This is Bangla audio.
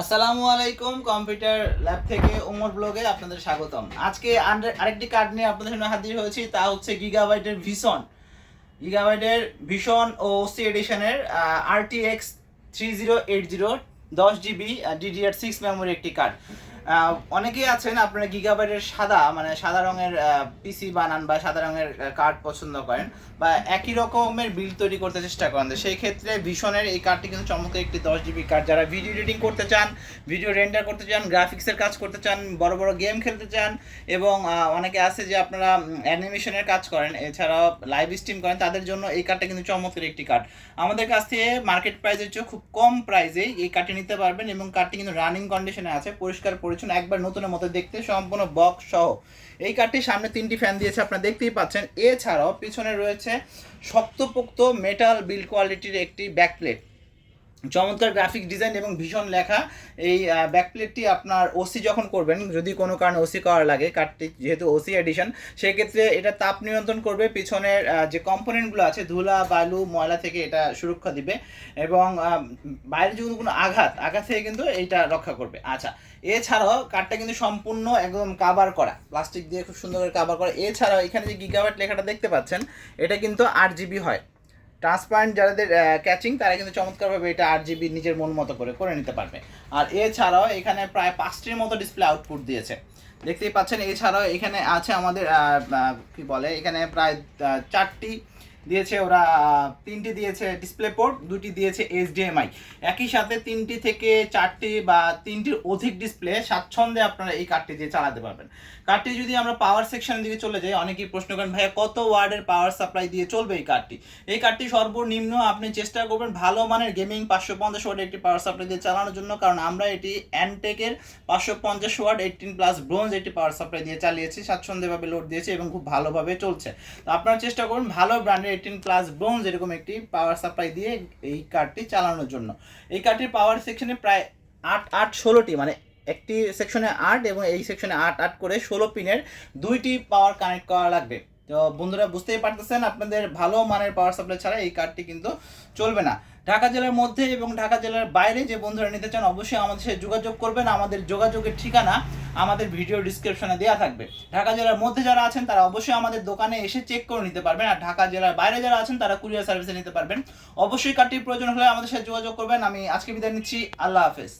আসসালামু আলাইকুম, কম্পিউটার ল্যাব থেকে ওমর ব্লগে আপনাদের স্বাগতম। আজকে আরেকটি কার্ড নিয়ে আপনাদের সামনে হাজির হয়েছি, তা হচ্ছে গিগাবাইটের ভিশন। গিগাবাইটের vision O C এডিশনের R T X three zero eight zero দশ G B D D R six memory একটি কার্ড। অনেকেই আছেন, আপনারা গিগাবাইটের সাদা মানে সাদা রঙের পিসি বানান বা সাদা রঙের কার্ড পছন্দ করেন বা একই রকমের বিল তৈরি করতে চেষ্টা করেন। সেই ক্ষেত্রে ভীষণের এই কার্ডটি কিন্তু চমৎকার একটি দশ জিবি কার্ড যারা ভিডিও এডিটিং করতে চান ভিডিও রেন্ডার করতে চান গ্রাফিক্সের কাজ করতে চান, বড় বড় গেম খেলতে চান এবং অনেকে আছে যে আপনারা অ্যানিমেশনের কাজ করেন, এছাড়াও লাইভ স্ট্রিম করেন, তাদের জন্য এই কার্ডটা কিন্তু চমৎকার একটি কার্ড আমাদের কাছ থেকে মার্কেট প্রাইসের চেয়ে খুব কম প্রাইসেই এই কার্ডটি নিতে পারবেন এবং কার্ডটি কিন্তু রানিং কন্ডিশনে আছে, পরিষ্কার পরিচ্ছন্ন একবার নতুনের মতো দেখতে সম্পূর্ণ বক্স সহ। এই কারটির সামনে তিনটি ফ্যান দিয়েছে, আপনারা দেখতেই পাচ্ছেন। এছাড়াও পিছনে রয়েছে শক্তপোক্ত মেটাল বিল কোয়ালিটির একটি ব্যাকপ্লেট চমৎকার গ্রাফিক ডিজাইন এবং ভীষণ লেখা। এই ব্যাকপ্লেটটি আপনার ওসি যখন করবেন, যদি কোনো কারণে ওসি করা লাগে কার্ডটি যেহেতু ওসি এডিশন সেক্ষেত্রে এটা তাপ নিয়ন্ত্রণ করবে, পিছনের যে কম্পোনেন্টগুলো আছে, ধুলা, বালু, ময়লা থেকে এটা সুরক্ষা দিবে এবং বাইরে যদি কোনো আঘাত আঘাত থেকে কিন্তু এইটা রক্ষা করবে। আচ্ছা এছাড়াও কার্ডটা কিন্তু সম্পূর্ণ একদম কাভার করা প্লাস্টিক দিয়ে খুব সুন্দর করে কাভার করা। এছাড়াও এখানে যে গিগাবাইট লেখাটা দেখতে পাচ্ছেন, এটা কিন্তু আট জিবি হয়। ট্রান্সপারেন্ট যাদের ক্যাচিং তারা কিন্তু চমৎকারভাবে এটা আট জিবি নিজের মন মতো করে করে নিতে পারবে। আর এছাড়াও এখানে প্রায় পাঁচটির মতো ডিসপ্লে আউটপুট দিয়েছে। দেখতেই পাচ্ছেন, এছাড়াও এখানে আছে আমাদের কি বলে, এখানে প্রায় চারটি দিয়েছে ওরা, তিনটি দিয়েছে ডিসপ্লে পোর্ট দুটি দিয়েছে এইচডিএমআই একই সাথে তিনটি থেকে চারটি বা তিনটির অধিক ডিসপ্লে স্বাচ্ছন্দ্যে আপনারা এই কার্ডটি দিয়ে চালাতে পারবেন। কার্ডটি যদি আমরা পাওয়ার সেকশনের দিকে চলে যাই, অনেকেই প্রশ্ন করেন, ভাইয়া, কত ওয়ার্ডের পাওয়ার সাপ্লাই দিয়ে চলবে এই কার্ডটি এই কার্ডটি সর্বনিম্ন আপনি চেষ্টা করবেন ভালো মানের গেমিং পাঁচশো পঞ্চাশ ওয়ার্ড একটি পাওয়ার সাপ্লাই দিয়ে চালানোর জন্য, কারণ আমরা এটি অ্যানটেকের পাঁচশো পঞ্চাশ ওয়ার্ড এইটিন প্লাস ব্রোঞ্জ একটি পাওয়ার সাপ্লাই দিয়ে চালিয়েছি স্বাচ্ছন্দ্যভাবে লোড দিয়েছে এবং খুব ভালোভাবে চলছে। তো আপনারা চেষ্টা করুন ভালো ব্র্যান্ডের এইটিন প্লাস ব্রোঞ্জ এরকম একটি পাওয়ার সাপ্লাই দিয়ে এই কার্ডটি চালানোর জন্য। এই কার্ডটির পাওয়ার সেকশনে প্রায় আট আট ষোলোটি মানে একটি সেকশনে আট এবং এই সেকশনে আট আট করে ষোলো পিনের দুইটি পাওয়ার কানেক্ট করা লাগবে। তো বন্ধুরা, বুঝতেই পারতেছেন, আপনাদের ভালো মানের পাওয়ার সাপ্লাই ছাড়া এই কার্ডটি কিন্তু চলবে না। ঢাকা জেলার মধ্যে এবং ঢাকা জেলার বাইরে যে বন্ধুরা নিতে চান, অবশ্যই আমাদের সাথে যোগাযোগ করবেন। আমাদের যোগাযোগের ঠিকানা আমাদের ভিডিও ডিসক্রিপশনে দেওয়া থাকবে। ঢাকা জেলার মধ্যে যারা আছেন, তারা অবশ্যই আমাদের দোকানে এসে চেক করে নিতে পারবেন। আর ঢাকা জেলার বাইরে যারা আছেন, তারা কুরিয়ার সার্ভিসে নিতে পারবেন। অবশ্যই কার্ডটির প্রয়োজন হলে আমাদের সাথে যোগাযোগ করবেন। আমি আজকে বিদায় নিচ্ছি। আল্লাহ হাফেজ।